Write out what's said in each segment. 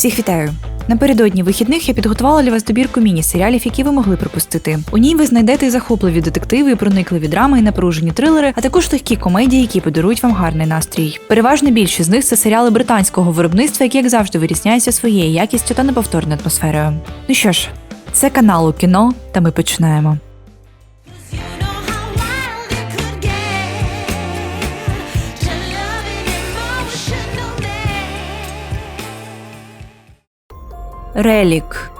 Всіх вітаю! Напередодні вихідних я підготувала для вас добірку міні-серіалів, які ви могли пропустити. У ній ви знайдете захопливі детективи, проникливі драми, і напружені трилери, а також легкі комедії, які подарують вам гарний настрій. Переважна більшість з них це серіали британського виробництва, які як завжди вирізняються своєю якістю та неповторною атмосферою. Ну що ж, це канал у кіно, та ми починаємо. Релік.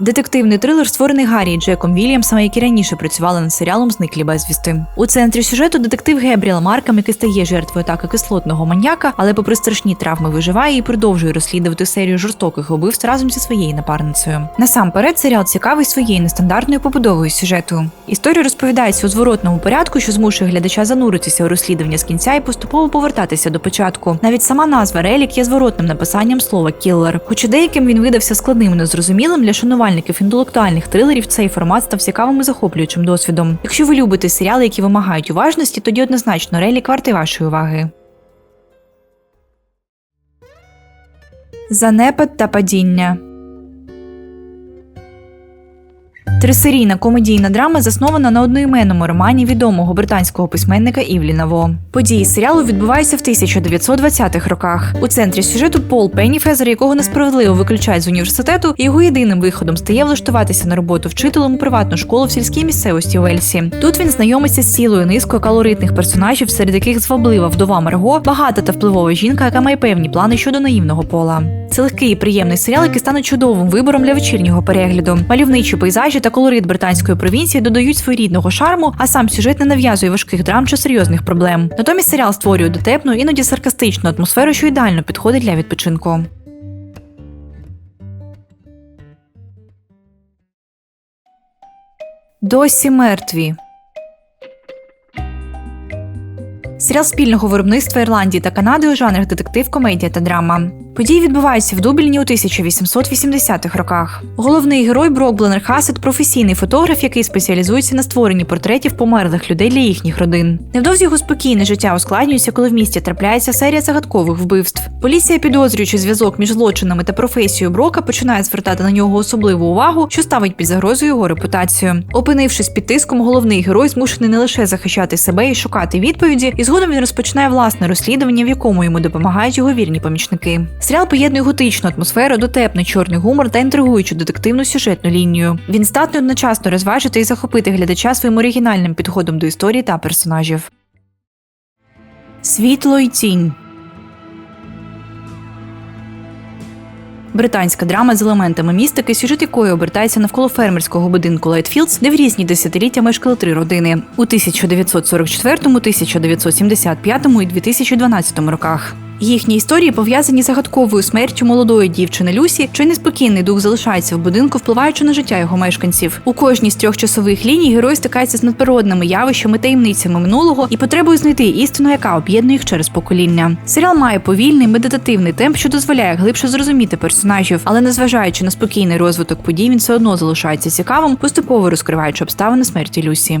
Детективний трилер створений Гаррі і Джеком Вільямсом, які раніше працювали над серіалом Зниклі безвісти. У центрі сюжету детектив Гебріел Маркам, який стає жертвою атаки кислотного маньяка, але, попри страшні травми, виживає і продовжує розслідувати серію жорстоких убивств разом зі своєю напарницею. Насамперед, серіал цікавий своєю нестандартною побудовою сюжету. Історія розповідається у зворотному порядку, що змушує глядача зануритися у розслідування з кінця і поступово повертатися до початку. Навіть сама назва Релік є зворотним написанням слова кіллер. Хоча деяким він видався складним і незрозумілим для шанувальників інтелектуальних трилерів, цей формат став цікавим і захоплюючим досвідом. Якщо ви любите серіали, які вимагають уважності, тоді однозначно Релік вартий вашої уваги. Занепад та падіння. Трисерійна комедійна драма заснована на одноіменному романі відомого британського письменника Івліна Во. Події серіалу відбуваються в 1920-х роках. У центрі сюжету Пол Пенніфезер, якого несправедливо виключають з університету, його єдиним виходом стає влаштуватися на роботу вчителем у приватну школу в сільській місцевості Уельсі. Тут він знайомиться з цілою низкою калоритних персонажів, серед яких зваблива вдова Марго, багата та впливова жінка, яка має певні плани щодо наївного пола. Це легкий і приємний серіал, який стане чудовим вибором для вечірнього перегляду. Мальовничі пейзажі та колорит британської провінції додають своєрідного шарму, а сам сюжет не нав'язує важких драм чи серйозних проблем. Натомість серіал створює дотепну, іноді саркастичну атмосферу, що ідеально підходить для відпочинку. Досі мертві. Серіал спільного виробництва Ірландії та Канади у жанрах детектив, комедія та драма. Події відбуваються в Дубліні у 1880-х роках. Головний герой Брок Бленнер Хасет – професійний фотограф, який спеціалізується на створенні портретів померлих людей для їхніх родин. Невдовзі його спокійне життя ускладнюється, коли в місті трапляється серія загадкових вбивств. Поліція, підозрюючи зв'язок між злочинами та професією Брока, починає звертати на нього особливу увагу, що ставить під загрозу його репутацію. Опинившись під тиском, головний герой змушений не лише захищати себе і шукати відповіді, і згодом він розпочинає власне розслідування, в якому йому допомагають його вірні помічники. Серіал поєднує готичну атмосферу, дотепний чорний гумор та інтригуючу детективну сюжетну лінію. Він здатний одночасно розважити і захопити глядача своїм оригінальним підходом до історії та персонажів. Світло й тінь. Британська драма з елементами містики, сюжет якої обертається навколо фермерського будинку Лайтфілдс, де в різні десятиліття мешкали три родини у 1944, 1975 і 2012 роках. Їхні історії пов'язані з загадковою смертю молодої дівчини Люсі, чий неспокійний дух залишається в будинку, впливаючи на життя його мешканців. У кожній з трьох часових ліній герой стикається з надприродними явищами, таємницями минулого і потребує знайти істину, яка об'єднує їх через покоління. Серіал має повільний медитативний темп, що дозволяє глибше зрозуміти персонажів, але незважаючи на спокійний розвиток подій, він все одно залишається цікавим, поступово розкриваючи обставини смерті Люсі.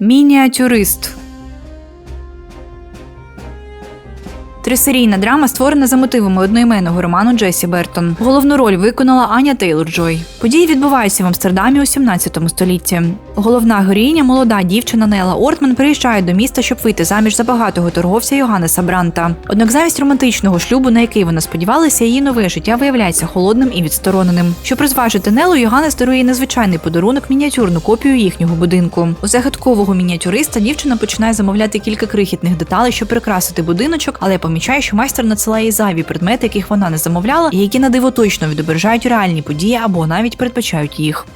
Мініатюрист. Трисерійна драма створена за мотивами одноіменного роману Джесі Бертон. Головну роль виконала Аня Тейлор Джой. Події відбуваються в Амстердамі у 17 столітті. Головна героїня, молода дівчина Нела Ортман, приїжджає до міста, щоб вийти заміж за багатого торговця Йоганнеса Бранта. Однак замість романтичного шлюбу, на який вона сподівалася, її нове життя виявляється холодним і відстороненим. Щоб розважити Нелу, Йоганнес дарує незвичайний подарунок мініатюрну копію їхнього будинку. У загадкового мініатюриста дівчина починає замовляти кілька крихітних деталей, щоб прикрасити будиночок, але помічає, що майстер надсилає зайві предмети, яких вона не замовляла, і які на диво точно відображають реальні події або навіть передбачають їх.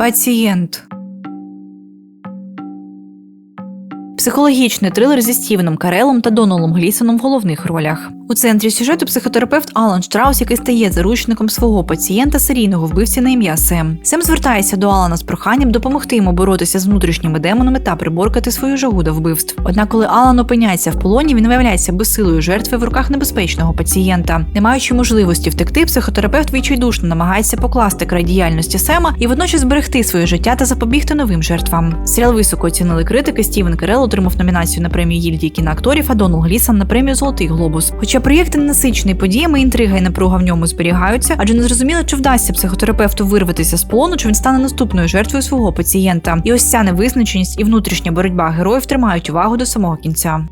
Пацієнт. Психологічний трилер зі Стівеном Карелом та Доналом Глісоном в головних ролях. У центрі сюжету психотерапевт Алан Штраус, який стає заручником свого пацієнта серійного вбивця на ім'я Сем. Сем звертається до Алана з проханням допомогти йому боротися з внутрішніми демонами та приборкати свою жагу до вбивств. Однак, коли Алан опиняється в полоні, він виявляється безсилою жертви в руках небезпечного пацієнта. Не маючи можливості втекти, психотерапевт відчайдушно намагається покласти край діяльності Сема і водночас зберегти своє життя та запобігти новим жертвам. Серіал високо оцінили критики. Стівен Керел отримав номінацію на премію гільдії кіноакторів, а Донал Глісон на премію Золотий глобус. Хоча проєкт насичений подіями, інтрига і напруга в ньому зберігаються, адже не зрозуміло, чи вдасться психотерапевту вирватися з полону, чи він стане наступною жертвою свого пацієнта. І ось ця невизначеність і внутрішня боротьба героїв тримають увагу до самого кінця.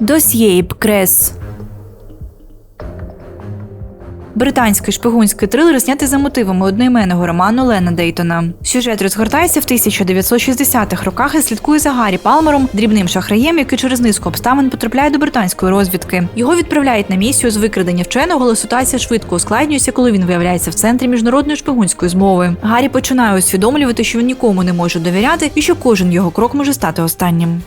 Досьє Крес Британський шпигунський трилер знятий за мотивами одноіменного роману Лена Дейтона. Сюжет розгортається в 1960-х роках і слідкує за Гаррі Палмером, дрібним шахраєм, який через низку обставин потрапляє до британської розвідки. Його відправляють на місію з викрадення вченого, але ситуація швидко ускладнюється, коли він виявляється в центрі міжнародної шпигунської змови. Гаррі починає усвідомлювати, що він нікому не може довіряти і що кожен його крок може стати останнім.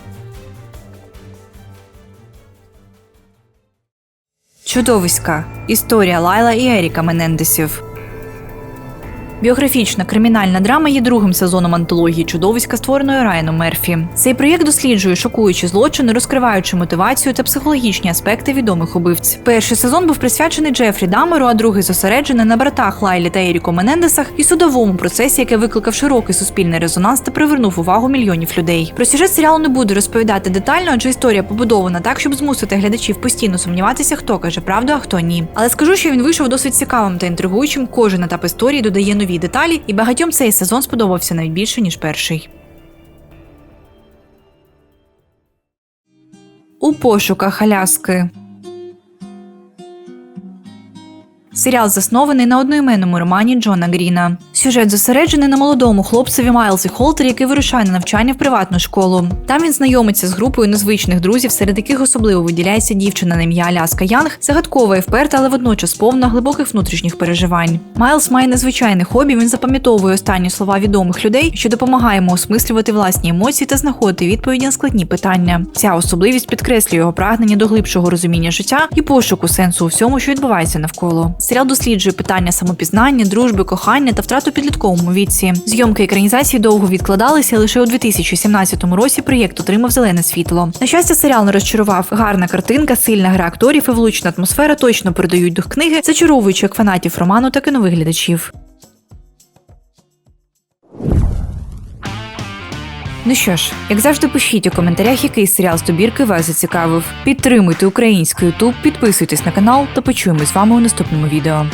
Чудовиська. Історія Лайла і Еріка Менендесів. Біографічна кримінальна драма є другим сезоном антології чудовиська, створеної Райаном Мерфі. Цей проєкт досліджує шокуючі злочини, розкриваючи мотивацію та психологічні аспекти відомих убивць. Перший сезон був присвячений Джефрі Дамеру, а другий зосереджений на братах Лайлі та Еріко Менендесах і судовому процесі, який викликав широкий суспільний резонанс та привернув увагу мільйонів людей. Про сюжет серіалу не буду розповідати детально, адже історія побудована так, щоб змусити глядачів постійно сумніватися, хто каже правду, а хто ні. Але скажу, що він вийшов досить цікавим та інтригуючим. Кожен етап історії додає нові деталі, і багатьом цей сезон сподобався навіть більше ніж перший. У пошуках Аляски. Серіал заснований на одноіменному романі Джона Гріна. Сюжет зосереджений на молодому хлопцеві Майлзі Холтері, який вирушає на навчання в приватну школу. Там він знайомиться з групою незвичних друзів, серед яких особливо виділяється дівчина на ім'я Аляска Янг, загадкова і вперта, але водночас повна глибоких внутрішніх переживань. Майлз має незвичайне хобі. Він запам'ятовує останні слова відомих людей, що допомагає йому осмислювати власні емоції та знаходити відповіді на складні питання. Ця особливість підкреслює його прагнення до глибшого розуміння життя і пошуку сенсу у всьому, що відбувається навколо. Серіал досліджує питання самопізнання, дружби, кохання та втрату підлітковому віці. Зйомки екранізації довго відкладалися. Лише у 2017 році проєкт отримав зелене світло. На щастя, серіал не розчарував. Гарна картинка, сильна гра акторів і влучна атмосфера точно передають дух книги, зачаровуючи як фанатів роману, так і. Ну що ж, як завжди, пишіть у коментарях, який серіал з добірки вас зацікавив. Підтримуйте український Ютуб, підписуйтесь на канал та почуємось з вами у наступному відео.